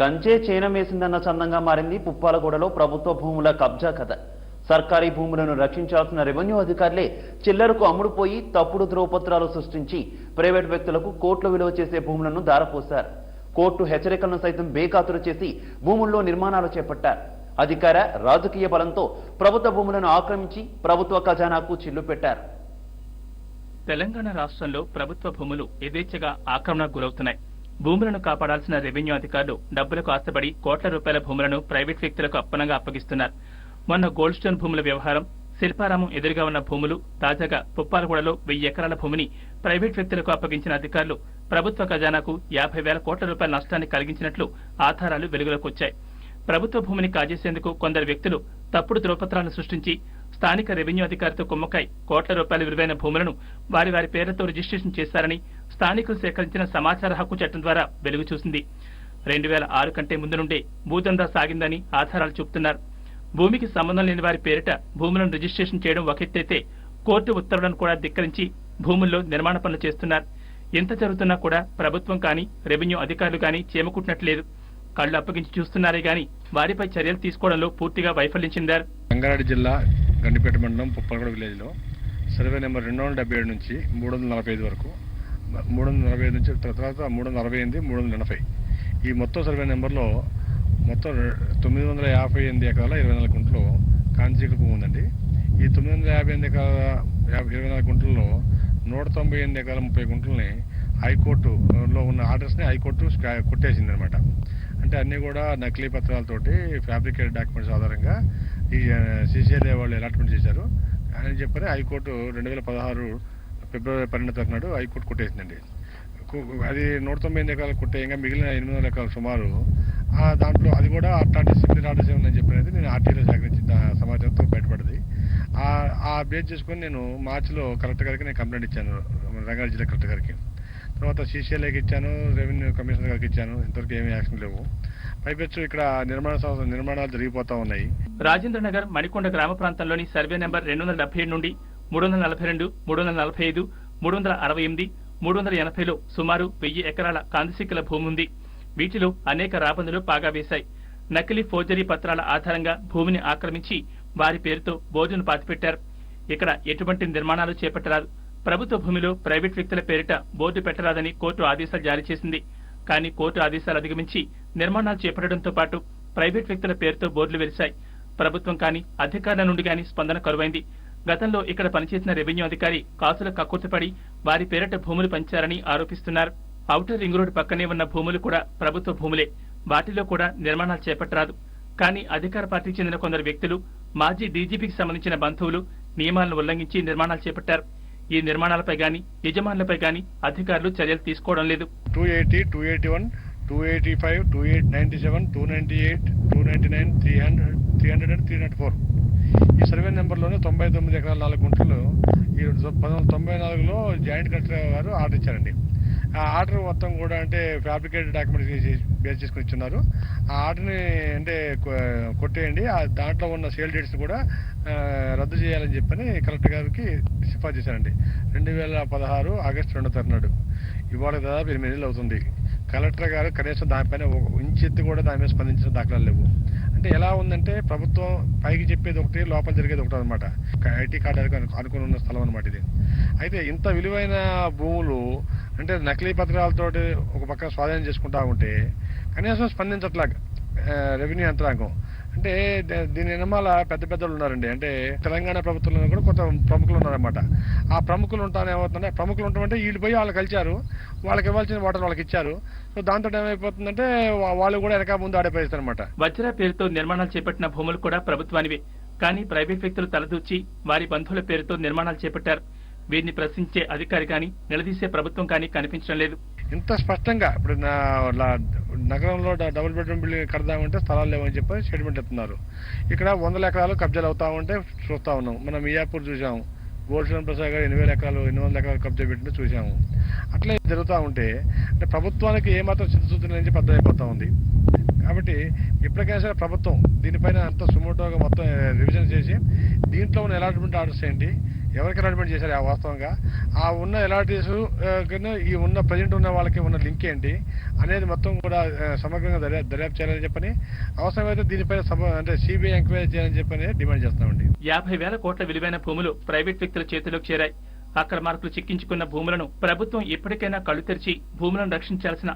కంచే చేనమేసిందన్న చందంగా మారింది పుప్పాలగూడలో ప్రభుత్వ భూముల కబ్జా కథ. సర్కారీ భూములను రక్షించాల్సిన రెవెన్యూ అధికారులే చిల్లరకు అమ్ముడుపోయి తప్పుడు ధ్రువపత్రాలు సృష్టించి ప్రైవేట్ వ్యక్తులకు కోట్లు విలువ చేసే భూములను దారపోశారు. కోర్టు హెచ్చరికలను సైతం బేఖాతురు చేసి భూముల్లో నిర్మాణాలు చేపట్టారు. అధికార రాజకీయ బలంతో ప్రభుత్వ భూములను ఆక్రమించి ప్రభుత్వ ఖజానాకు చిల్లు పెట్టారు. తెలంగాణ రాష్ట్రంలో ప్రభుత్వ భూములు యథేచ్ఛగా ఆక్రమణకు గురవుతున్నాయి. భూములను కాపాడాల్సిన రెవెన్యూ అధికారులు డబ్బులకు ఆశపడి కోట్ల రూపాయల భూములను ప్రైవేట్ వ్యక్తులకు అప్పనంగా అప్పగిస్తున్నారు. మొన్న గోల్డ్ స్టోన్ భూముల వ్యవహారం శిల్పారామం ఎదురుగా ఉన్న భూములు తాజాగా పుప్పాలగూడలో వెయ్యి ఎకరాల భూమిని ప్రైవేట్ వ్యక్తులకు అప్పగించిన అధికారులు ప్రభుత్వ ఖజానాకు యాభై వేల కోట్ల రూపాయల నష్టాన్ని కలిగించినట్లు ఆధారాలు వెలుగులోకి వచ్చాయి. ప్రభుత్వ భూమిని కాజేసేందుకు కొందరు వ్యక్తులు తప్పుడు ధ్రువపత్రాలను సృష్టించి స్థానిక రెవెన్యూ అధికారితో కుమ్మకాయ కోట్ల రూపాయల విలువైన భూములను వారి వారి పేర్లతో రిజిస్ట్రేషన్ చేశారని స్థానికులు సేకరించిన సమాచార హక్కు చట్టం ద్వారా వెలుగు చూసింది. రెండు వేల ఆరు కంటే ముందు నుండే భూదందా సాగిందని ఆధారాలు చూపుతున్నారు. భూమికి సంబంధం లేని వారి పేరిట భూములను రిజిస్ట్రేషన్ చేయడం ఒకెత్తైతే కోర్టు ఉత్తర్వులను కూడా ధిక్కరించి భూముల్లో నిర్మాణ పనులు చేస్తున్నారు. ఎంత జరుగుతున్నా కూడా ప్రభుత్వం కానీ రెవెన్యూ అధికారులు కానీ చేమకుట్టినట్లేదు. కళ్ళు అప్పగించి చూస్తున్నారే గాని వారిపై చర్యలు తీసుకోవడంలో పూర్తిగా వైఫల్యం చెందారు. రంగారెడ్డి జిల్లా గండిపేట మండలం పుప్పలగూడ విలేజ్లో సర్వే నెంబర్ రెండు వందల డెబ్బై ఏడు నుంచి మూడు వందల నలభై ఐదు వరకు మూడు వందల నలభై ఐదు నుంచి తర్వాత మూడు వందల అరవై ఎనిమిది మూడు వందల ఎనభై. ఈ మొత్తం సర్వే నెంబర్లో మొత్తం తొమ్మిది వందల యాభై ఎనిమిది ఎకరాల ఇరవై నాలుగు గుంటలు కాంచీకుల భూమి ఉందండి. ఈ తొమ్మిది వందల యాభై ఎనిమిది ఎకరాల యాభై- ఇరవై నాలుగు గుంటల్లో నూట తొంభై ఎనిమిది ఎకరాల ముప్పై గుంటల్ని హైకోర్టులో ఉన్న ఆర్డర్స్ని హైకోర్టు కొట్టేసింది అనమాట అంటే అన్నీ కూడా నకిలీ పత్రాలతోటి ఫ్యాబ్రికేటెడ్ డాక్యుమెంట్స్ ఆధారంగా ఈ సిసిఐలే వాళ్ళు అలాట్మెంట్ చేశారు. అని చెప్పని హైకోర్టు రెండు వేల పదహారు ఫిబ్రవరి పన్నెండు తారీఖు హైకోర్టు కొట్టేసిందండి. కు- అది నూట తొంభై ఎనిమిది ఎకరాలు కొట్టేయంగా మిగిలిన ఎనిమిది వందల ఎకరాలు సుమారు ఆ దాంట్లో అది కూడా అట్లాంటి సిమిలర్ ఆర్డర్స్ ఏమని చెప్పినది నేను ఆర్టీలో సేకరించిన సమాచారంతో బయటపడింది. ఆ ఆ బేస్ చేసుకొని నేను మార్చిలో కలెక్టర్ గారికి నేను కంప్లైంట్ ఇచ్చాను రంగారెడ్డి జిల్లా కలెక్టర్ గారికి. తర్వాత సీసీఎల్ఏకి ఇచ్చాను రెవెన్యూ కమిషనర్ గారికి ఇచ్చాను ఇంతవరకు ఏమీ యాక్షన్ లేవు. పైపెచ్చు ఇక్కడ నిర్మాణ సంస్థ నిర్మాణాలు జరిగిపోతా ఉన్నాయి. రాజేంద్ర నగర్ మణికొండ గ్రామ ప్రాంతంలోని సర్వే నెంబర్ రెండు వందల డెబ్బై ఏడు నుండి మూడు వందల నలభై రెండు మూడు వందల నలభై ఐదు మూడు వందల అరవై ఎనిమిది మూడు వందల ఎనభైలో సుమారు వెయ్యి ఎకరాల కాందిశిక్కల భూమి ఉంది వీటిలో అనేక రాబందులు పాగా వేశాయి. నకిలీ ఫోర్జరీ పత్రాల ఆధారంగా భూమిని ఆక్రమించి వారి పేరుతో బోర్డును పాతిపెట్టారు. ఇక్కడ ఎటువంటి నిర్మాణాలు చేపట్టరాదు. ప్రభుత్వ భూమిలో ప్రైవేట్ వ్యక్తుల పేరిట బోర్డు పెట్టరాదని కోర్టు ఆదేశాలు జారీ చేసింది. కానీ కోర్టు ఆదేశాలు అధిగమించి నిర్మాణాలు చేపట్టడంతో పాటు ప్రైవేట్ వ్యక్తుల పేరుతో బోర్డులు వెలిశాయి. ప్రభుత్వం కానీ అధికారుల నుండి కానీ స్పందన కరువైంది. గతంలో ఇక్కడ పనిచేసిన రెవెన్యూ అధికారి కాసుల కక్కుర్తిపడి వారి పేరిట భూములు పంచారని ఆరోపిస్తున్నారు. ఔటర్ రింగ్ రోడ్ పక్కనే ఉన్న భూములు కూడా ప్రభుత్వ భూములే. వాటిలో కూడా నిర్మాణాలు చేపట్టరాదు. కానీ అధికార పార్టీకి చెందిన కొందరు వ్యక్తులు మాజీ డీజీపీకి సంబంధించిన బంధువులు నియమాలను ఉల్లంఘించి నిర్మాణాలు చేపట్టారు. ఈ నిర్మాణాలపై గాని యజమానులపై గాని అధికారులు చర్యలు తీసుకోవడం లేదు. Two eighty two eighty one two eighty five two eight ninety seven two ninety eight two ninety nine three hundred three hundred and three nought four ఈ సర్వే నెంబర్లోనే తొంభై తొమ్మిది ఎకరాల నాలుగు గుంటలు ఈ పంతొమ్మిది తొంభై నాలుగులో జాయింట్ కలెక్టర్ గారు ఆర్డర్ ఇచ్చారండి. ఆ ఆర్డర్ మొత్తం కూడా అంటే ఫ్యాబ్రికేటెడ్ డాక్యుమెంట్స్ బేస్ చేసుకుని ఇచ్చున్నారు. ఆ ఆర్డర్ని అంటే కొట్టేయండి. ఆ దాంట్లో ఉన్న సేల్ డేట్స్ కూడా రద్దు చేయాలని చెప్పని కలెక్టర్ గారికి సిఫార్సు చేశారండి. రెండు వేల పదహారు ఆగస్టు రెండో తరనాడు. ఇవాళ దాదాపు ఎనిమిది నెలలు అవుతుంది. కలెక్టర్ గారు కనీసం దానిపైన ఇంచెత్తి కూడా దాని మీద స్పందించిన దాఖలాలు లేవు. అంటే ఎలా ఉందంటే ప్రభుత్వం పైకి చెప్పేది ఒకటి లోపల జరిగేది ఒకటి అనమాట ఐటీ కార్డు అనుకుని ఉన్న స్థలం అనమాట ఇది. అయితే ఇంత విలువైన భూములు అంటే నకిలీ పత్రాలతోటి ఒక పక్క స్వాధీనం చేసుకుంటా ఉంటే కనీసం స్పందించట్లా రెవెన్యూ యంత్రాంగం. అంటే దీని వెనమాల పెద్ద పెద్దలు ఉన్నారండి. అంటే తెలంగాణ ప్రభుత్వంలో కూడా కొంత ప్రముఖులు ఉన్నారన్నమాట. ఆ ప్రముఖులు ఉంటానే ఏమవుతుందంటే ప్రముఖులు ఉంటామంటే వీళ్ళు పోయి వాళ్ళు కలిచారు. వాళ్ళకి ఇవ్వాల్సిన వాటర్ వాళ్ళకి ఇచ్చారు. సో దాంతో ఏమైపోతుందంటే వాళ్ళు కూడా వెనక ముందు ఆడిపోయిస్తారు అనమాట వజ్ర పేరుతో నిర్మాణాలు చేపట్టిన భూములు కూడా ప్రభుత్వానివే. కానీ ప్రైవేట్ వ్యక్తులు తలదూచి వారి బంధువుల పేరుతో నిర్మాణాలు చేపట్టారు. వీరిని ప్రశ్నించే అధికారి కానీ నిలదీసే ప్రభుత్వం కానీ కనిపించడం లేదు. ఇంత స్పష్టంగా ఇప్పుడు నా నగరంలో డబుల్ బెడ్రూమ్ బిల్డింగ్ కడదామంటే స్థలాలు లేవని చెప్పి స్టేట్మెంట్ ఇస్తున్నారు. ఇక్కడ వందల ఎకరాలు కబ్జాలు అవుతా ఉంటే చూస్తా ఉన్నాం. మనం మియాపూర్ చూసాము గోల్షన్ ప్రసాద్ గారు ఎనిమిది ఎకరాలు ఎనిమిది వందల ఎకరాలు కబ్జా పెట్టిన చూసాము అట్లే జరుగుతూ ఉంటే అంటే ప్రభుత్వానికి ఏమాత్రం చిత్తశుద్ధి నుంచి పెద్ద అయిపోతూ ఉంది. కాబట్టి ఎప్పటికైనా సరే ప్రభుత్వం దీనిపైన అంత సుమోటోగా మొత్తం రివిజన్ చేసి దీంట్లో ఉన్న ఎలాంటి ఆర్డర్స్ ఏంటి ఎవరికి అలాట్మెంట్ చేశారు ఆ వాస్తవంగా? ఆ ఉన్న ఎలాటీస్ ఈ ఉన్న ప్రజెంట్ ఉన్న వాళ్ళకి ఉన్న లింక్ ఏంటి? అనేది మొత్తం కూడా సమగ్రంగా దర్యా దర్యాప్తు చేయాలని చెప్పని అవసరమైతే దీనిపైన సమ- అంటే సిబిఐ ఎంక్వైరీ చేయాలని చెప్పని డిమాండ్ చేస్తామండి యాభై వేల కోట్ల విలువైన భూములు ప్రైవేట్ వ్యక్తుల చేతిలోకి చేరాయి. అక్రమార్కులు చిక్కించుకున్న భూములను ప్రభుత్వం ఇప్పటికైనా కళ్ళు తెరిచి భూములను రక్షించాల్సిన